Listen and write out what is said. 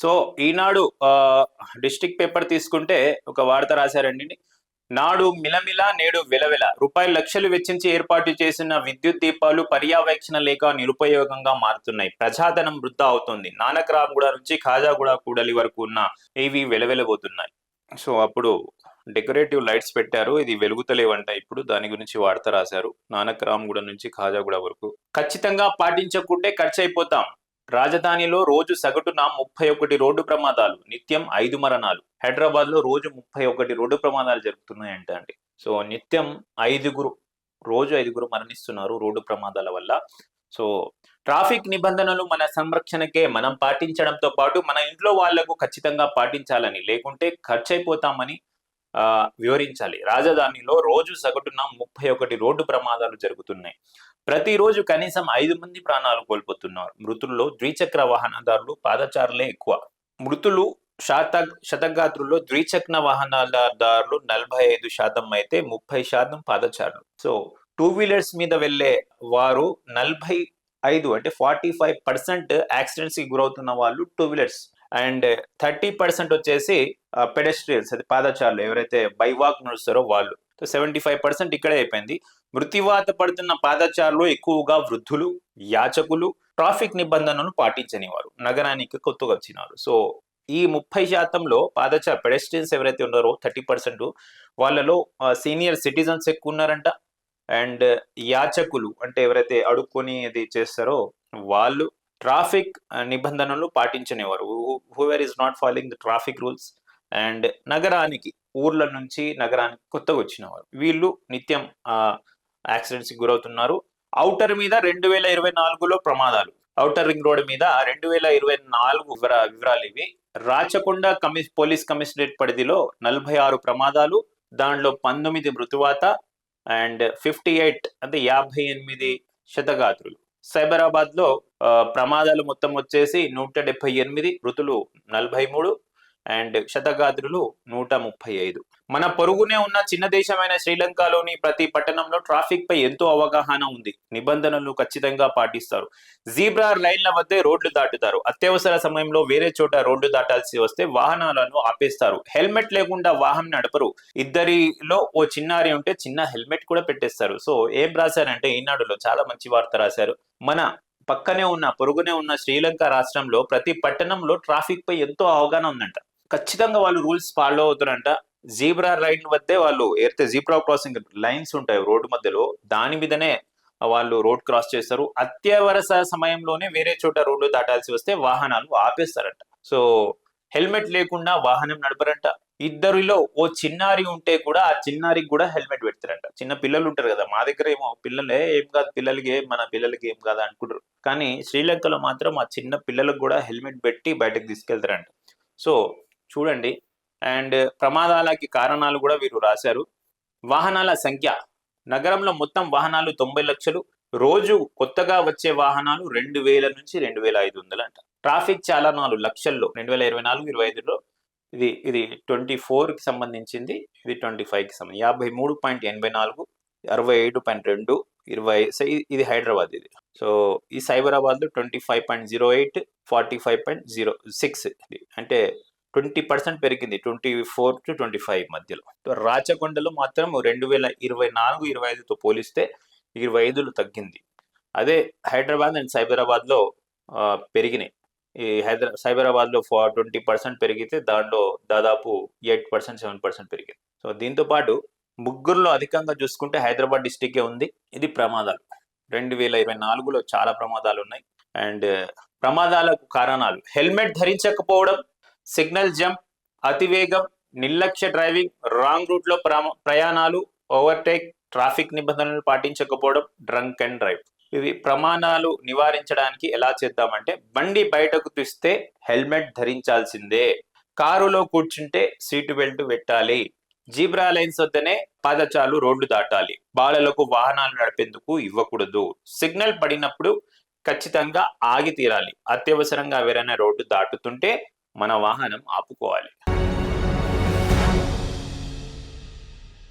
So ఈనాడు district paper తీసుకుంటే ఒక వార్త రాశారండి. నాడు మిలమిల నేడు విలవిల. రూపాయలు లక్షలు వెచ్చించి ఏర్పాటు చేసిన విద్యుత్ దీపాలు పర్యవేక్షణ లేక నిరుపయోగంగా మారుతున్నాయి. ప్రజాధనం వృద్ధా అవుతుంది. నానక్రామ్గూడ నుంచి ఖాజాగూడ కూడలి వరకు ఉన్న ఇవి వెలవెలబోతున్నాయి. సో అప్పుడు డెకరేటివ్ లైట్స్ పెట్టారు. ఇది వెలుగుతలేవంట ఇప్పుడు. దాని గురించి వార్త రాశారు. నానక్రామ్గూడ నుంచి ఖాజాగూడ వరకు. ఖచ్చితంగా పాటించకుంటే ఖర్చు అయిపోతాం రాజధానిలో రోజు సగటున ముప్పై ఒకటి రోడ్డు ప్రమాదాలు నిత్యం ఐదు మరణాలు. హైదరాబాద్లో రోజు ముప్పై ఒకటి రోడ్డు ప్రమాదాలు జరుగుతున్నాయంట అండి. సో నిత్యం ఐదుగురు రోజు ఐదుగురు మరణిస్తున్నారు రోడ్డు ప్రమాదాల వల్ల. సో ట్రాఫిక్ నిబంధనలు మన సంరక్షణకే మనం పాటించడంతో పాటు మన ఇంట్లో వాళ్ళకు ఖచ్చితంగా పాటించాలని లేకుంటే ఖర్చు అయిపోతామని వివరించాలి. రాజధానిలో రోజు సగటున ముప్పై ఒకటి రోడ్డు ప్రమాదాలు జరుగుతున్నాయి. ప్రతిరోజు కనీసం ఐదు మంది ప్రాణాలు కోల్పోతున్నారు. మృతుల్లో ద్విచక్ర వాహనదారులు పాదచారులే ఎక్కువ. మృతులు శాత శతగాత్రుల్లో ద్విచక్ర వాహనదారులు నలభై ఐదు శాతం అయితే ముప్పై శాతం పాదచారులు. సో టూ వీలర్స్ మీద వెళ్ళే వారు నలభై ఐదు అంటే ఫార్టీ ఫైవ్ పర్సెంట్ యాక్సిడెంట్స్కి గురవుతున్న వాళ్ళు two wheelers. And thirty percent వచ్చేసి పెడస్ట్రియన్స్ అది పాదచారులు ఎవరైతే బైవాక్ నడుస్తారో వాళ్ళు. సో సెవెంటీ ఫైవ్ పర్సెంట్ ఇక్కడే అయిపోయింది. మృతివాత పడుతున్న పాదచారులు ఎక్కువగా వృద్ధులు యాచకులు ట్రాఫిక్ నిబంధనలను పాటించని వారు నగరానికి కొత్తగా వచ్చినారు సో ఈ ముప్పై శాతంలో పాదచార పెడెస్ట్రియన్స్ ఎవరైతే ఉన్నారో థర్టీ పర్సెంట్ వాళ్ళలో సీనియర్ సిటిజన్స్ ఎక్కువ ఉన్నారంట. అండ్ యాచకులు అంటే ఎవరైతే అడుక్కొని అది చేస్తారో వాళ్ళు ట్రాఫిక్ నిబంధనలు పాటించనివారు whoever is not following the traffic rules and నగరానికి ఊర్ల నుంచి నగరానికి కొత్తగా వచ్చినవారు. వీళ్ళు నిత్యం యాక్సిడెంట్స్కి గురవుతున్నారు. ఔటర్ మీద రెండు వేల ఇరవై నాలుగులో ప్రమాదాలు. ఔటర్ రింగ్ రోడ్ మీద రెండు వేల ఇరవై నాలుగు వివర వివరాలు ఇవి. రాచకొండ కమి పోలీస్ కమిషనరేట్ పరిధిలో నలభై ఆరు ప్రమాదాలు. దానిలో పంతొమ్మిది మృతువాత అండ్ ఫిఫ్టీ ఎయిట్ అంటే యాభై ఎనిమిది శతగాత్రులు సైబరాబాద్లో ఆ, ప్రమాదాలు మొత్తం వచ్చేసి నూట డెబ్బై ఎనిమిది మృతులు నలభై మూడు అండ్ శతగాత్రులు నూట ముప్పై ఐదు. మన పొరుగునే ఉన్న చిన్న దేశమైన శ్రీలంకలోని ప్రతి పట్టణంలో ట్రాఫిక్ పై ఎంతో అవగాహన ఉంది. నిబంధనలు ఖచ్చితంగా పాటిస్తారు. జీబ్రా లైన్ల వద్దే రోడ్లు దాటుతారు. అత్యవసర సమయంలో వేరే చోట రోడ్లు దాటాల్సి వస్తే వాహనాలను ఆపేస్తారు. హెల్మెట్ లేకుండా వాహనం నడపరు. ఇద్దరిలో ఓ చిన్నారి ఉంటే చిన్న హెల్మెట్ కూడా పెట్టేస్తారు. సో ఏం రాశారంటే ఈనాడులో చాలా మంచి వార్త రాశారు. మన పక్కనే ఉన్న పొరుగునే ఉన్న శ్రీలంక రాష్ట్రంలో ప్రతి పట్టణంలో ట్రాఫిక్ పై ఎంతో అవగాహన ఉందంట. ఖచ్చితంగా వాళ్ళు రూల్స్ ఫాలో అవుతారంట. జీబ్రా లైన్ వద్దే వాళ్ళు ఏదైతే జీబ్రా క్రాసింగ్ లైన్స్ ఉంటాయి రోడ్డు మధ్యలో. దాని మీదనే వాళ్ళు రోడ్ క్రాస్ చేస్తారు. అత్యవసర సమయంలోనే వేరే చోట రోడ్డు దాటాల్సి వస్తే వాహనాలు ఆపేస్తారంట. సో హెల్మెట్ లేకుండా వాహనం నడపరంట. ఇద్దరిలో ఓ చిన్నారి ఉంటే కూడా ఆ చిన్నారికి కూడా హెల్మెట్ పెడతారంట. చిన్న పిల్లలు ఉంటారు కదా మా దగ్గర ఏమో పిల్లలే ఏం కాదు పిల్లలకి ఏం మన పిల్లలకి ఏం కాదు అనుకుంటారు. కానీ శ్రీలంకలో మాత్రం ఆ చిన్న పిల్లలకు కూడా హెల్మెట్ పెట్టి బయటకు తీసుకెళ్తారంట. సో చూడండి. అండ్ ప్రమాదాలకి కారణాలు కూడా వీరు రాశారు. వాహనాల సంఖ్య. నగరంలో మొత్తం వాహనాలు తొంభై లక్షలు. రోజు కొత్తగా వచ్చే వాహనాలు రెండు వేల నుంచి రెండు వేల ఐదు వందలు అంట. ట్రాఫిక్ చాలనాలు లక్షల్లో రెండు వేల ఇరవై నాలుగు ఇరవై ఐదులో ఇది ఇది ట్వంటీ కి సంబంధించింది. ఇది ట్వంటీ కి సంబంధించి. యాభై మూడు పాయింట్ ఎనభై నాలుగు అరవై ఏడు పాయింట్ రెండు ఇరవై ఇది- హైదరాబాద్ ఇది. సో ఈ సైబరాబాద్లో twenty five point zero eight forty five point zero six అంటే ట్వంటీ పర్సెంట్ పెరిగింది twenty four to twenty five మధ్యలో. రాచకొండలో మాత్రం రెండు వేల ఇరవై నాలుగు ఇరవై ఐదుతో పోలిస్తే ఇరవై ఐదులు తగ్గింది. అదే హైదరాబాద్ అండ్ సైబరాబాద్లో పెరిగినాయి. ఈ హైదరా సైబరాబాద్లో ట్వంటీ పర్సెంట్ పెరిగితే దాంట్లో దాదాపు ఎయిట్ పర్సెంట్ సెవెన్ పర్సెంట్ పెరిగింది. సో దీంతో పాటు ముగ్గురులో అధికంగా చూసుకుంటే హైదరాబాద్ డిస్టికే ఉంది. ఇది ప్రమాదాలు. రెండు వేల ఇరవై నాలుగులో చాలా ప్రమాదాలు ఉన్నాయి. అండ్ ప్రమాదాలకు కారణాలు. హెల్మెట్ ధరించకపోవడం సిగ్నల్ జంప్ అతివేగం నిర్లక్ష్య డ్రైవింగ్ రాంగ్ రూట్లో ప్రయాణాలు ఓవర్టేక్ ట్రాఫిక్ నిబంధనలు పాటించకపోవడం డ్రంక్ అండ్ డ్రైవ్. ఇవి ప్రమాణాలు నివారించడానికి ఎలా చేద్దామంటే బండి బయటకు తీస్తే హెల్మెట్ ధరించాల్సిందే. కారులో కూర్చుంటే సీటు బెల్ట్ పెట్టాలి. జీబ్రా లైన్స్ వద్దనే పాదచాలు రోడ్లు దాటాలి. బాలలకు వాహనాలు నడిపేందుకు ఇవ్వకూడదు. సిగ్నల్ పడినప్పుడు ఖచ్చితంగా ఆగి తీరాలి. అత్యవసరంగా ఎవరైనా రోడ్డు దాటుతుంటే మన వాహనం ఆపుకోవాలి.